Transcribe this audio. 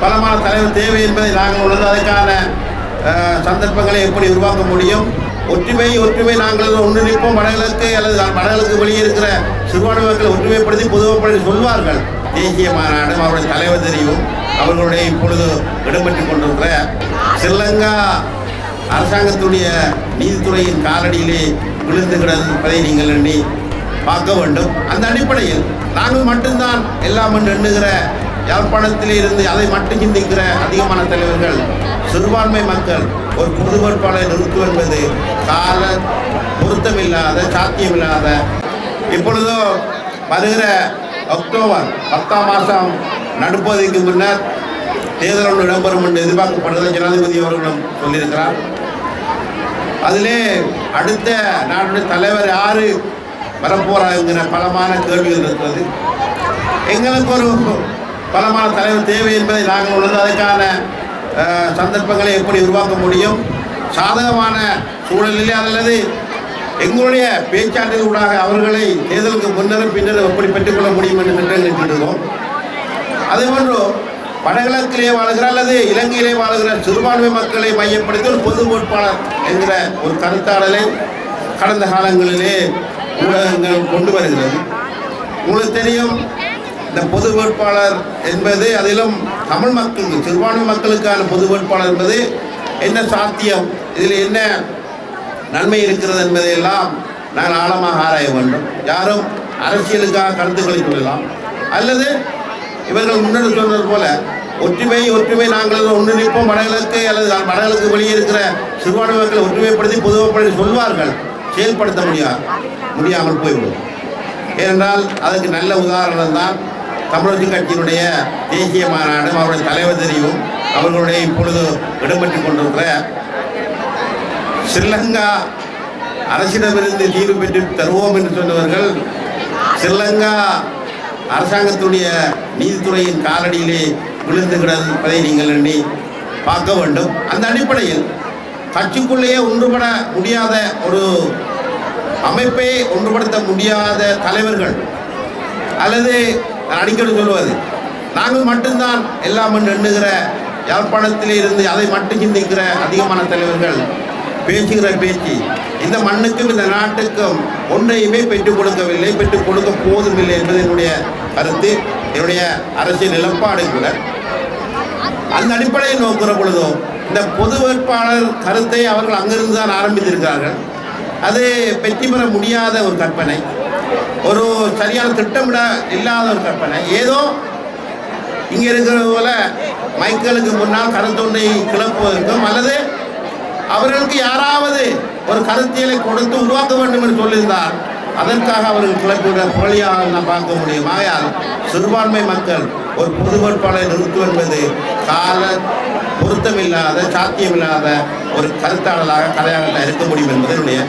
பலமான தலைவர் தேவை என்பதை நாங்கள் உணர்ந்து அதற்கான சந்தர்ப்பங்களை எப்படி உருவாக்க முடியும்? ஒற்றுமை ஒற்றுமை நாங்கள் ஒன்றிணைப்போம் வடகிழக்கு அல்லது வடகிழக்கு வெளியே இருக்கிற சிறுபான்மை மக்களை ஒற்றுமைப்படுத்தி பொதுமக்களை சொல்வார்கள். தேசிய மாநாடு அவருடைய தலைவர் தெரியும். அவர்களுடைய இப்பொழுது இடம்பெற்றுக் கொண்டிருக்கிற ஸ்ரீலங்கா அரசாங்கத்துடைய நீதித்துறையின் காலடியிலே விழுந்து கிடப்பதை நீங்கள் எண்ணி பார்க்க வேண்டும். அந்த அடிப்படையில் நாங்கள் மட்டும்தான் எல்லாம் என்று எண்ணுகிற யாழ்ப்பாணத்திலே இருந்து அதை மட்டும் சிந்திக்கிற அதிகமான தலைவர்கள் சிறுபான்மை மக்கள் ஒரு பொது வேட்பாளரை நிறுத்துவது என்பது கால பொருத்தமில்லாத சாத்தியமில்லாத. இப்பொழுதோ வருகிற அக்டோபர் பத்தாம் மாதம் நடுப்பதற்கு முன்னர் தேர்தல் ஒன்று இடம்பெறும் என்று எதிர்பார்க்கப்படுவதை ஜனாதிபதி அவர்களும் சொல்லியிருக்கிறார். அதிலே அடுத்த நாட்டுடைய தலைவர் யாரு வரப்போறாங்கிற பலமான கேள்விகள் இருக்கிறது. எங்களுக்கு ஒரு பலமான தலைவர் தேவை என்பதை நாங்கள் உணர்ந்து அதற்கான சந்தர்ப்பங்களை எப்படி உருவாக்க முடியும்? சாதகமான சூழலிலே அல்லது எங்களுடைய பேச்சாற்றின் ஊடாக அவர்களை தேர்தலுக்கு முன்னரும் பின்னரும் எப்படி பெற்றுக்கொள்ள முடியும் என்று திட்டங்கள் தீட்டுகிறோம் அதே வடகிழக்கிலே வாழ்கிற அல்லது இலங்கையிலே வாழ்கிற சிறுபான்மை மக்களை மையப்படுத்தி ஒரு பொது வேட்பாளர் என்கிற ஒரு கருத்தாடலை கடந்த காலங்களிலே ஊடகங்கள் கொண்டு வருகிறது. உங்களுக்கு தெரியும் இந்த பொது வேட்பாளர் என்பது அதிலும் தமிழ் மக்களுக்கு சிறுபான்மை மக்களுக்கான பொது வேட்பாளர் என்பது என்ன சாத்தியம் இதில் என்ன நன்மை இருக்கிறது என்பதையெல்லாம் நாங்கள் ஆழமாக ஆராய வேண்டும். யாரும் அரசியலுக்காக கருத்துக்களை சொல்லலாம் அல்லது இவர்கள் முன்னாடி சொன்னது போல ஒற்றுமை ஒற்றுமை நாங்கள் ஒன்றிணைப்போம் வடகிழக்கு அல்லது வடகிழக்கு வெளியே இருக்கிற சிறுபான்மை மக்களை ஒற்றுமைப்படுத்தி பொதுவாக சொல்வார்கள். செயல்படுத்த முடியாது முடியாமல் போய்விடும். ஏனென்றால் அதுக்கு நல்ல உதாரணம் தான் தமிழக கட்சியினுடைய தேசிய மாநாடு அவருடைய தலைவர் தெரியும். அவர்களுடைய இப்பொழுது இடம்பெற்றுக் கொண்டிருக்கிற ஸ்ரீலங்கா அரசிடமிருந்து தீர்வு பெற்று தருவோம் என்று சொன்னவர்கள் ஸ்ரீலங்கா அரசாங்கத்துடைய நீதித்துறையின் காலடியிலே விழுந்து கிடப்பதை நீங்கள் எண்ணி பார்க்க வேண்டும். அந்த அடிப்படையில் கட்சிக்குள்ளேயே ஒன்றுபட முடியாத ஒரு அமைப்பை ஒன்றுபடுத்த முடியாத தலைவர்கள் அல்லது நான் அடிக்கடி சொல்வது நாங்கள் மட்டும்தான் எல்லாம் எண்ணுகிற யாழ்ப்பாணத்திலே இருந்து அதை மட்டும் சிந்திக்கிற அதிகமான தலைவர்கள் பேசுகிற பேச்சு இந்த மண்ணுக்கும் இந்த நாட்டுக்கும் ஒன்றையுமே பெற்றுக் கொடுக்கவில்லை பெற்றுக் கொடுக்க போதுமில்லை என்பது என்னுடைய கருத்து என்னுடைய அரசியல் நிலப்பாடு கூட. அந்த அடிப்படையில் நோக்கிற பொழுதும் இந்த பொது வேட்பாளர் கருத்தை அவர்கள் அங்கிருந்து தான் ஆரம்பித்திருக்கிறார்கள். அது வெற்றி பெற முடியாத ஒரு கற்பனை. ஒரு சரியான திட்டமிட இல்லாத ஒரு கற்பனை. ஏதோ இங்கே இருக்கிறது போல மைக்கேலுக்கு முன்னால் கருத்தொன்றை கிளப்புவதற்கும் அல்லது அவர்களுக்கு யாராவது ஒரு கருத்தியலை கொடுத்து உருவாக்க வேண்டும் என்று சொல்லியிருந்தார் அதற்காக அவர்கள் கிளப்பிவிட புரளியாக நாம் பார்க்க முடியும். ஆகையால் சிறுபான்மை மக்கள் ஒரு பொது வேட்பாளரை என்பது கால பொருத்தமில்லாத சாத்தியமில்லாத ஒரு கருத்தாளராக கலையாக இருக்க முடியும் என்பது என்னுடைய